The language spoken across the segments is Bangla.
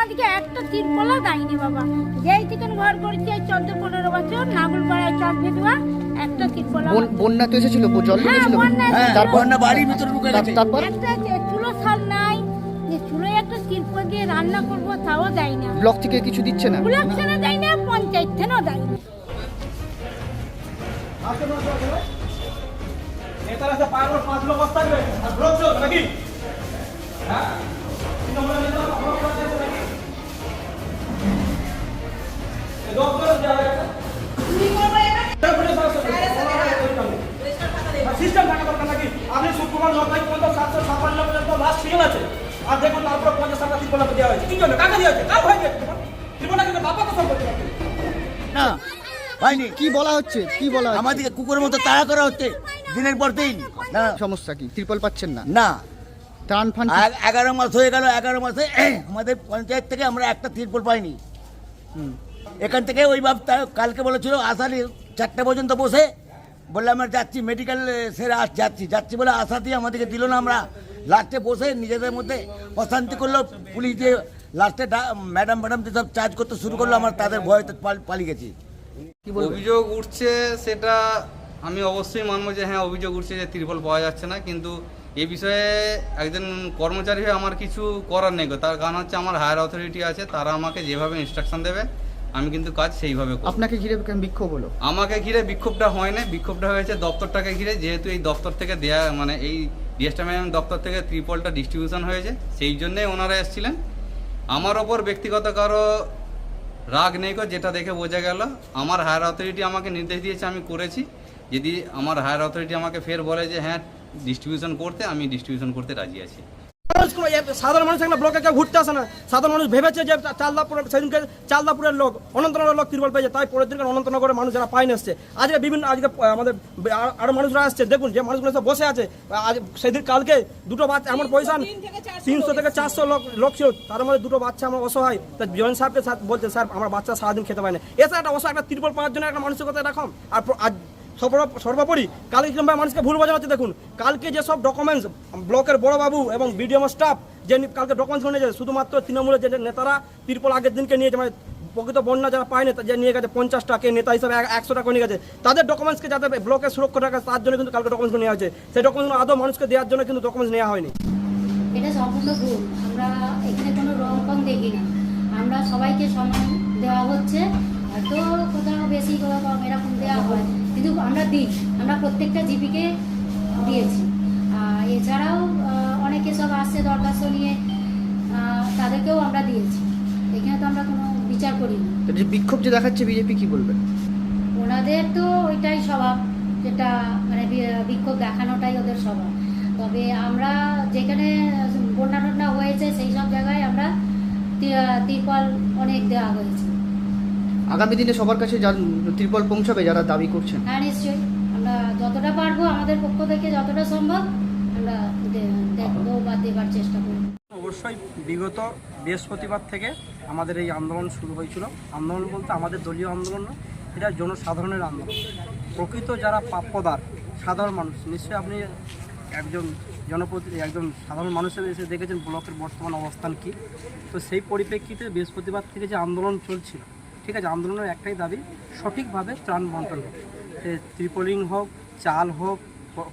আমাদেরকে একটা তিরপলা দেয়নি বাবা। যেই থেকে ঘর করেছি এই চোদ্দ পনেরো বছর নাগুলপাড়ায় চক ভেদুয়া একটা তিরপলা বন্যা তো এসেছিল জল হ্যাঁ হ্যাঁ এসেছিল। তারপর না বাড়ির ভিতরে ঢুকে গেছে। তারপর একটা চুলো সাল নাই যে চুলোয় একটা তিরপল দিয়ে রান্না করব তাও দেয় না ব্লক থেকে কিছু দিচ্ছে না? ব্লক সেনে দেয় না পঞ্চায়েত থেকেও দেয় না নেতারা সে পাঁচ লোক পাঁচ লোক থাকবে আর ব্লক নাকি? হ্যাঁ? সিস্টেম থাকা দরকার নাকি? আপনি শুক্রবার ন পর্যন্ত সাতশো ছাপ্পান্ন পর্যন্ত লাস্ট সিজন আছে। আর দেখুন তারপরে পঞ্চাশ টাকা ত্রিপোলা দেওয়া হয়েছে। কি জন্য? কাকে দেওয়া হয়েছে? কার ভয় ত্রিপোলা কিন্তু বাবা সম্পত্তি না হয়নি। কি বলা হচ্ছে? কি বলা আমাদেরকে কুকুরের মতো তাড়া করা হচ্ছে দিনের পর দিন। না সমস্যা কি? ত্রিপল পাচ্ছেন না? না। ত্রাণ ফান এগারো মাস হয়ে গেল এগারো মাসে আমাদের পঞ্চায়েত থেকে আমরা একটা তিরপল পাইনি। হুম। এখান থেকে ওই বাপ তা- কালকে বলেছিল আসালি চারটে পর্যন্ত বসে। বললে আমরা যাচ্ছি মেডিকেল সেরে আস যাচ্ছি। যাচ্ছি বলে আশা দিয়ে আমাদেরকে দিল না, আমরা লাস্টে বসে নিজেদের মধ্যে অশান্তি করল। পুলিশ দিয়ে লাস্টে ম্যাডাম ম্যাডাম সব চার্জ করতে শুরু করল, আমরা তাদের ভয়তে পাল- পালিয়ে গেছি। অভিযোগ উঠছে সেটা আমি অবশ্যই মানবো যে হ্যাঁ অভিযোগ উঠছে যে ত্রিপল পাওয়া যাচ্ছে না, কিন্তু এ বিষয়ে একজন কর্মচারী হয়ে আমার কিছু করার নেই তার কারণ হচ্ছে আমার হায়ার অথরিটি আছে, তারা আমাকে যেভাবে ইনস্ট্রাকশন দেবে আমি কিন্তু কাজ সেইভাবে আপনাকে ঘিরে বিক্ষোভ হলো? আমাকে ঘিরে বিক্ষোভটা হয় না বিক্ষোভটা হয়েছে দপ্তরটাকে ঘিরে যেহেতু এই দপ্তর থেকে দেয়া মানে এই ডিএসটাম্যাম দপ্তর থেকে ত্রিপলটা ডিস্ট্রিবিউশন হয়েছে সেই জন্যই ওনারা এসেছিলেন। আমার ওপর ব্যক্তিগত কারও রাগ নেই গো, যেটা দেখে বোঝা গেল। আমার হায়ার অথরিটি আমাকে নির্দেশ দিয়েছে আমি করেছি। যদি আমার হায়ার অথরিটি আমাকে ফের বলে যে হ্যাঁ ডিস্ট্রিবিউশন করতে আমি ডিস্ট্রিবিউশন করতে রাজি আছি। মানুষ কোনো সাধারণ মানুষ এখানে ব্লকে কেউ ঘুরতে আসে না। সাধারণ মানুষ ভেবেছে যে চালদাপুর সেদিনকে চালদাপুরের লোক অনন্তনগরের লোক তিরপল পেয়েছে। তাই পরের দিনকে অনন্তনগরের মানুষ যারা পাইন এসছে আজকে বিভিন্ন আজকে আমাদের বে- আর- আরও মানুষরা আসছে। দেখুন যে মানুষগুলো সব বসে আছে। আজ সেদিন কালকে দুটো বাচ্চা এমন পয়সা তিনশো থেকে চারশো লোক লোক ছিল। তার মধ্যে দুটো বাচ্চা আমার অসহায়। তা জয়েন সাহেবকে বলছে স্যার আমার বাচ্চা সারাদিন খেতে পায় না। এছাড়া একটা অসহায় একটা তিরপল পাওয়ার জন্য একটা মানসিকতা এরকম। আর সর্বোপরি কালকে কীরকম মানুষকে ভুল বোঝানো হচ্ছে, দেখুন। কালকে যেসব ডকুমেন্টস ব্লকের বড়বাবু এবং বিডিএম স্টাফ যে কালকে ডকুমেন্টস নিয়ে শুধুমাত্র তৃণমূলের যে নেতারা তিরপল আগের দিনকে নিয়েছে মানে প্রকৃত বন্যা যারা পায়নি যে নিয়ে গেছে পঞ্চাশ টাকা নেতা হিসাবে একশো টাকা নিয়ে গেছে। তাদের ডকুমেন্টসকে যাতে ব্লকের সুরক্ষা রাখা তার জন্য কিন্তু কালকে ডকুমেন্টস নেওয়া হয়েছে। সেই ডকুমেন্টস আদৌ মানুষকে দেওয়ার জন্য কিন্তু ডকুমেন্টস নেওয়া হয়নি। এটা সম্পূর্ণ ভুল। আমরা এখানে কোনো রং দেখি না। আমরা সবাইকে সমান দেওয়া হচ্ছে। হয়তো কোথাও বেশি কোথাও কম এরকম দেওয়া হয়। কিন্তু আমরা দিই আমরা প্রত্যেকটা জিপিকে দিয়েছি। আর এছাড়াও অনেকে সব আসছে দরখাস্ত নিয়ে তাদেরকেও আমরা দিয়েছি। এখানে তো আমরা কোনো বিচার করি না। যে বিক্ষোভ যে দেখাচ্ছে বিজেপি কি বলবেন ওনাদের তো ওইটাই স্বভাব যেটা মানে বিক্ষোভ দেখানোটাই ওদের স্বভাব। তবে আমরা যেখানে বন্যা টন্যা হয়েছে সেই সব জায়গায় আমরা তিরপল অনেক দেওয়া হয়েছে। আগামী দিনে সবার কাছে যার ত্রিপল পৌঁছাবে যারা দাবি করছেন। হ্যাঁ নিশ্চয়ই। আমরা যতটা পারব আমাদের পক্ষ থেকে যতটা সম্ভব আমরা দেখব বা দেবার চেষ্টা করব। অবশ্যই বিগত বৃহস্পতিবার থেকে আমাদের এই আন্দোলন শুরু হয়েছিল। আন্দোলন বলতে আমাদের দলীয় আন্দোলন নয় এটা জনসাধারণের আন্দোলন। প্রকৃত যারা প্রাপ্যদার সাধারণ মানুষ নিশ্চয়ই আপনি একজন জনপ্রতি একজন সাধারণ মানুষের এসে দেখেছেন ব্লকের বর্তমান অবস্থান কী। তো সেই পরিপ্রেক্ষিতে বৃহস্পতিবার থেকে যে আন্দোলন চলছিল ঠিক আছে আন্দোলনের একটাই দাবি সঠিকভাবে ত্রাণ বন্টন হোক সে ত্রিপলিং হোক চাল হোক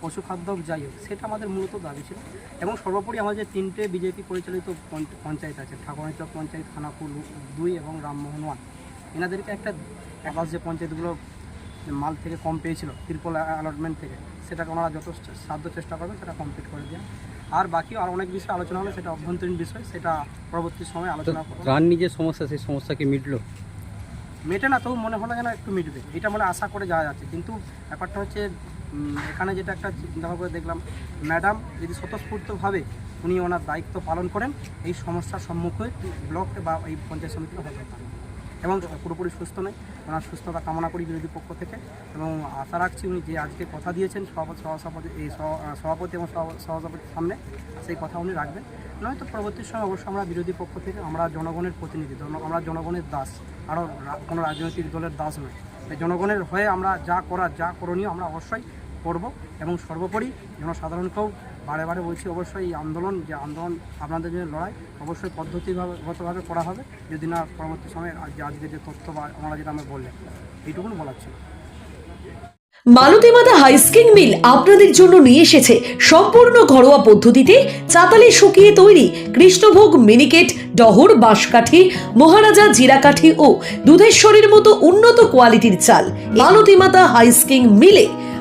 পশু খাদ্য হোক যাই হোক সেটা আমাদের মূলত দাবি ছিল। এবং সর্বোপরি আমাদের তিনটে বিজেপি পরিচালিত পঞ্চ- পঞ্চায়েত আছে ঠাকুরানীচক পঞ্চায়েত খানাপুর দুই এবং রামমোহন ওয়ান। এনাদেরকে একটা আবাস যে পঞ্চায়েতগুলো মাল থেকে কম পেয়েছিল ত্রিপল অ্যালটমেন্ট থেকে সেটাকে ওনারা যত সাধ্য চেষ্টা করবেন সেটা কমপ্লিট করে দেওয়া। আর বাকি আর অনেক বিষয় আলোচনা হলে সেটা অভ্যন্তরীণ বিষয় সেটা পরবর্তী সময় আলোচনা করব। ত্রাণ যে সমস্যা সেই সমস্যা কি মিটলো? মেটে না, তবু মনে হলো যেন একটু মিটবে। এটা মনে আশা করে যাওয়া যাচ্ছে। কিন্তু ব্যাপারটা হচ্ছে এখানে যেটা একটা চিন্তা করে দেখলাম, ম্যাডাম যদি স্বতঃস্ফূর্তভাবে উনি ওনার দায়িত্ব পালন করেন, এই সমস্যার সম্মুখে ব্লক বা এই পঞ্চায়েত সমিতিকে হতে পারে এবং পুরোপুরি সুস্থ নেই ওনার সুস্থতা কামনা করি বিরোধী পক্ষ থেকে এবং আশা রাখছি উনি যে আজকে কথা দিয়েছেন সভাপতি সহসভাপতি এই সভাপতি এবং সহ- সহসভাপতির সামনে সেই কথা উনি রাখবেন। নয়তো পরবর্তী সময় অবশ্যই আমরা বিরোধী পক্ষ থেকে আমরা জনগণের প্রতিনিধি আমরা জনগণের দাস আরও কোনো রাজনৈতিক দলের দাস নয় তাই জনগণের হয়ে আমরা যা করার, যা করণীয় আমরা অবশ্যই করব এবং সর্বোপরি জনসাধারণকেও বারে বারে বলছি অবশ্যই এই আন্দোলন, যে আন্দোলন আপনাদের জন্য লড়াই, অবশ্যই পদ্ধতিগতভাবে করা হবে। যদি না, পরবর্তী সময়ে আজ আজকে যে তথ্য বা আমরা যেটা আমরা বললেন এইটুকুন বলার ছিল। মালতীমাতা হাইস্কিং মিল আপনাদের জন্য নিয়ে এসেছে সম্পূর্ণ ঘরোয়া পদ্ধতিতে চাতালে শুকিয়ে তৈরি কৃষ্ণভোগ মিনিকেট, ডহর, বাঁশকাঠি, মহারাজা জিরাকাঠি ও দুধেশ্বরীর মতো উন্নত কোয়ালিটির চাল। মালতীমাতা হাইস্কিং মিলে